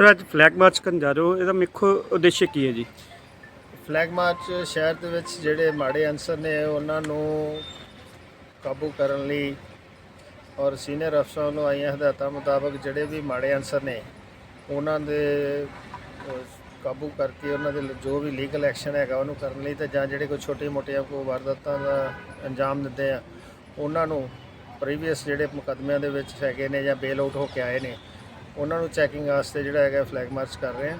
Sir, ਅੱਜ flag March ਕਰਨ ਜਾ ਰਹੇ ਹੋ, ਇਹਦਾ ਮੁੱਖ ਉਦੇਸ਼ ਕੀ ਹੈ ਜੀ? ਫਲੈਗ ਮਾਰਚ ਸ਼ਹਿਰ ਦੇ ਵਿੱਚ ਜਿਹੜੇ ਮਾੜੇ ਅਨਸਰ ਨੇ, ਉਹਨਾਂ ਨੂੰ ਕਾਬੂ ਕਰਨ ਲਈ ਔਰ ਸੀਨੀਅਰ ਅਫਸਰਾਂ ਨੂੰ ਆਈਆਂ ਹਦਾਇਤਾਂ ਮੁਤਾਬਕ ਜਿਹੜੇ ਵੀ ਮਾੜੇ ਅਨਸਰ ਨੇ, ਉਹਨਾਂ ਦੇ ਕਾਬੂ ਕਰਕੇ ਉਹਨਾਂ ਦੇ ਜੋ ਵੀ ਲੀਗਲ ਐਕਸ਼ਨ ਹੈਗਾ, ਉਹਨੂੰ ਕਰਨ ਲਈ ਤੇ ਜਾਂ ਜਿਹੜੇ ਕੋਈ ਛੋਟੇ-ਮੋਟੀਆਂ ਕੋ ਵਾਰਦਾਤਾਂ ਦਾ ਅੰਜਾਮ ਦਿੰਦੇ ਆ, ਉਹਨਾਂ ਨੂੰ ਪ੍ਰੀਵੀਅਸ ਜਿਹੜੇ ਮੁਕੱਦਮਿਆਂ ਦੇ ਵਿੱਚ ਹੈਗੇ ਨੇ ਜਾਂ ਬੇਲ ਆਊਟ ਹੋ ਕੇ ਆਏ ਨੇ ਉਹਨਾਂ ਨੂੰ ਚੈਕਿੰਗ ਵਾਸਤੇ ਜਿਹੜਾ ਹੈਗਾ ਫਲੈਗ ਮਾਰਚ ਕਰ ਰਹੇ ਆ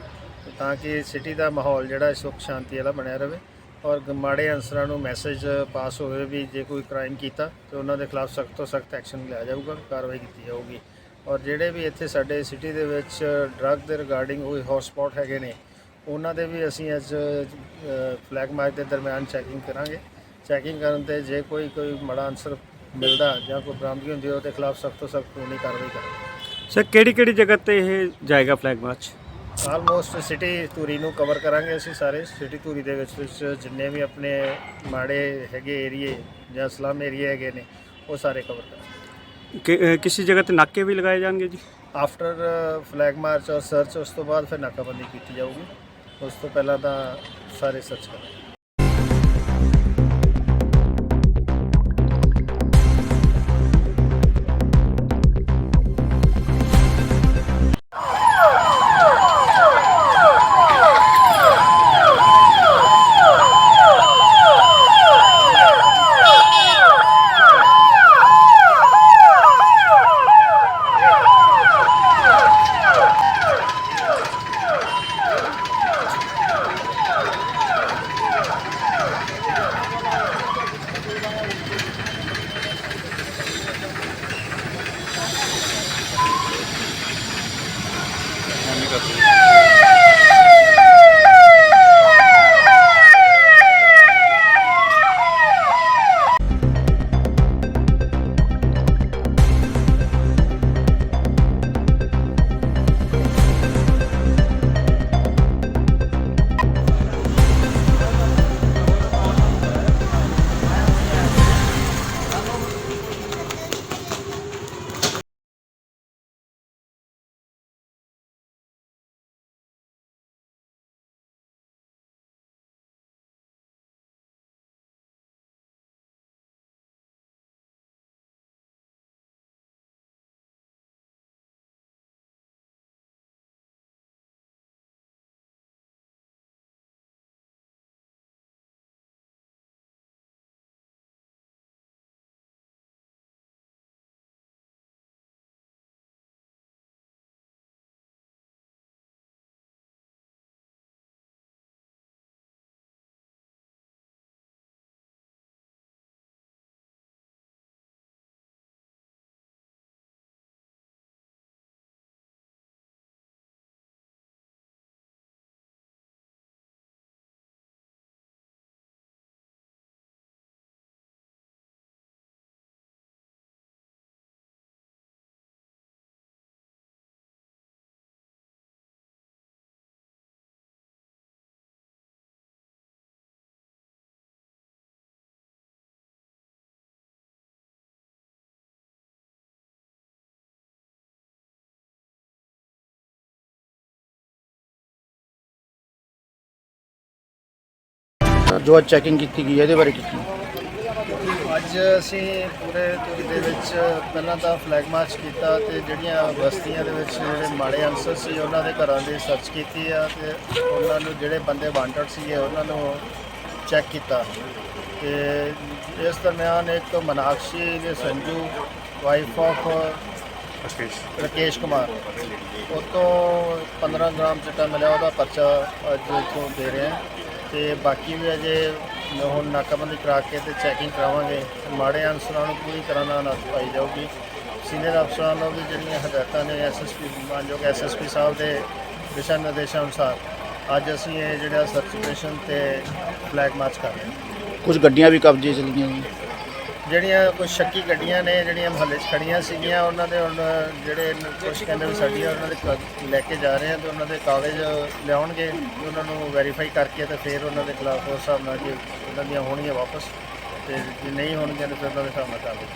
ਤਾਂ ਕਿ ਸਿਟੀ ਦਾ ਮਾਹੌਲ ਜਿਹੜਾ ਸੁੱਖ ਸ਼ਾਂਤੀ ਵਾਲਾ ਬਣਿਆ ਰਹੇ ਔਰ ਮਾੜੇ ਅਨਸਰਾਂ ਨੂੰ ਮੈਸੇਜ ਪਾਸ ਹੋਵੇ ਵੀ ਜੇ ਕੋਈ ਕ੍ਰਾਈਮ ਕੀਤਾ, ਤੇ ਉਹਨਾਂ ਦੇ ਖਿਲਾਫ ਸਖਤ ਤੋਂ ਸਖਤ ਐਕਸ਼ਨ ਲਿਆ ਜਾਊਗਾ, ਕਾਰਵਾਈ ਕੀਤੀ ਜਾਊਗੀ। ਔਰ ਜਿਹੜੇ ਵੀ ਇੱਥੇ ਸਾਡੇ ਸਿਟੀ ਦੇ ਵਿੱਚ ਡਰੱਗ ਦੇ ਰਿਗਾਰਡਿੰਗ ਕੋਈ ਹੌਟਸਪੌਟ ਹੈਗੇ ਨੇ, ਉਹਨਾਂ ਦੇ ਵੀ ਅਸੀਂ ਅੱਜ ਫਲੈਗ ਮਾਰਚ ਦੇ ਦਰਮਿਆਨ ਚੈਕਿੰਗ ਕਰਾਂਗੇ। ਚੈਕਿੰਗ ਕਰਨ ਤੇ ਜੇ ਕੋਈ ਕੋਈ ਮਾੜਾ ਅਨਸਰ ਮਿਲਦਾ ਜਾਂ ਕੋਈ ਬਰਾਮਦਗੀ ਹੁੰਦੀ ਉਹਦੇ ਖਿਲਾਫ ਸਖਤ ਤੋਂ ਸਖਤ ਕਾਨੂੰਨੀ ਕਾਰਵਾਈ ਕਰਾਂਗੇ। ਸਰ ਕਿਹੜੀ ਕਿਹੜੀ ਜਗ੍ਹਾ ਤੇ ਇਹ ਜਾਏਗਾ flag march almost city Dhuri ਨੂੰ ਕਵਰ ਕਰਾਂਗੇ ਅਸੀਂ ਸਾਰੇ। ਸਿਟੀ ਧੂਰੀ ਦੇ ਵਿੱਚ ਵਿੱਚ ਜਿੰਨੇ ਵੀ ਆਪਣੇ ਮਾੜੇ ਹੈਗੇ ਏਰੀਏ ਜਾਂ ਸਲਮ ਏਰੀਏ ਹੈਗੇ ਨੇ ਉਹ ਸਾਰੇ ਕਵਰ ਕਰਾਂਗੇ। ਕਿਸੇ ਜਗ੍ਹਾ ਤੇ ਨਾਕੇ ਵੀ ਲਗਾਏ ਜਾਣਗੇ ਜੀ? ਆਫਟਰ ਫਲੈਗ ਮਾਰਚ ਔਰ ਸਰਚ ਉਸ ਤੋਂ ਬਾਅਦ ਫਿਰ ਨਾਕਾਬੰਦੀ ਕੀਤੀ ਜਾਊਗੀ। ਉਸ ਤੋਂ ਪਹਿਲਾਂ ਤਾਂ ਸਾਰੇ ਸਰਚ ਕਰਾਂਗੇ। ਜੋ ਅੱਜ ਚੈਕਿੰਗ ਕੀਤੀ ਗਈ ਹੈ, ਇਹਦੇ ਬਾਰੇ ਕੀਤੀ ਅੱਜ ਅਸੀਂ ਪੂਰੇ ਧੂਰੀ ਦੇ ਵਿੱਚ ਪਹਿਲਾਂ ਤਾਂ ਫਲੈਗ ਮਾਰਚ ਕੀਤਾ ਤੇ ਜਿਹੜੀਆਂ ਬਸਤੀਆਂ ਦੇ ਵਿੱਚ ਜਿਹੜੇ ਮਾੜੇ ਅਨਸਰ ਸੀ, ਉਹਨਾਂ ਦੇ ਘਰਾਂ ਦੀ ਸਰਚ ਕੀਤੀ ਆ ਤੇ ਉਹਨਾਂ ਨੂੰ ਜਿਹੜੇ ਬੰਦੇ ਵਾਂਟਡ ਸੀਗੇ, ਉਹਨਾਂ ਨੂੰ ਚੈੱਕ ਕੀਤਾ। ਤੇ ਇਸ ਦਰਮਿਆਨ ਇੱਕ ਮਨਾਕਸ਼ੀ ਦੇ ਸੰਜੂ ਵਾਈਫ ਆਫ ਰਕੇਸ਼ ਕੁਮਾਰ, ਉਹ ਤੋਂ 15 ਗ੍ਰਾਮ ਚਿੱਟਾ ਮਿਲਿਆ, ਉਹਦਾ ਪਰਚਾ ਅੱਜ ਤੋਂ ਦੇ ਰਹੇ ਹਾਂ। ਤੇ ਬਾਕੀ ਵੀ ਅਜੇ ਹੁਣ ਨਾਕਾਬੰਦੀ ਕਰਾ ਕੇ ਤੇ ਚੈਕਿੰਗ ਕਰਾਵਾਂਗੇ। ਮਾੜੇ ਅਨਸਰਾਂ ਨੂੰ ਪੂਰੀ ਤਰ੍ਹਾਂ ਨਾਲ ਨੱਥ ਪਾਈ ਜਾਊਗੀ। ਸੀਨੀਅਰ ਅਫਸਰਾਂ ਨੂੰ ਵੀ ਜਿਹੜੀਆਂ ਹਦਾਇਤਾਂ ਨੇ ਐਸਐਸਪੀ ਮਾਨਯੋਗ ਐਸਐਸਪੀ ਸਾਹਿਬ ਦੇ ਦਿਸ਼ਾ ਨਿਰਦੇਸ਼ਾਂ ਅਨੁਸਾਰ ਅੱਜ ਅਸੀਂ ਇਹ ਜਿਹੜਾ ਸਰਚ ਆਪਰੇਸ਼ਨ ਤੇ ਫਲੈਗ ਮਾਰਚ ਕਰ ਰਹੇ ਹਾਂ। ਕੁਝ ਗੱਡੀਆਂ ਵੀ ਕਬਜ਼ੇ 'ਚ ਲਈਆਂ ਜੀ। ਜਿਹੜੀਆਂ ਕੁਝ ਸ਼ੱਕੀ ਗੱਡੀਆਂ ਨੇ, ਜਿਹੜੀਆਂ ਮਹੱਲੇ 'ਚ ਖੜੀਆਂ ਸੀਗੀਆਂ, ਉਹਨਾਂ ਦੇ ਹੁਣ ਜਿਹੜੇ ਕੁਝ ਕਹਿੰਦੇ ਵੀ ਸਾਡੀਆਂ ਉਹਨਾਂ ਦੇ ਕ- ਲੈ ਕੇ ਜਾ ਰਹੇ ਆ ਤੇ ਉਹਨਾਂ ਦੇ ਕਾਗਜ਼ ਲਿਆਉਣਗੇ, ਤੇ ਉਹਨਾਂ ਨੂੰ ਵੈਰੀਫਾਈ ਕਰਕੇ ਤੇ ਫਿਰ ਉਹਨਾਂ ਦੇ ਖਿਲਾਫ ਉਸ ਹਿਸਾਬ ਨਾਲ ਜੇ ਉਹਨਾਂ ਦੀਆਂ ਹੋਣਗੀਆਂ ਵਾਪਸ, ਤੇ ਜੇ ਨਹੀਂ ਹੋਣਗੀਆਂ ਤਾਂ ਫਿਰ ਉਹਨਾਂ ਦੇ ਹਿਸਾਬ ਨਾਲ ਕਾਰਵਾਈ।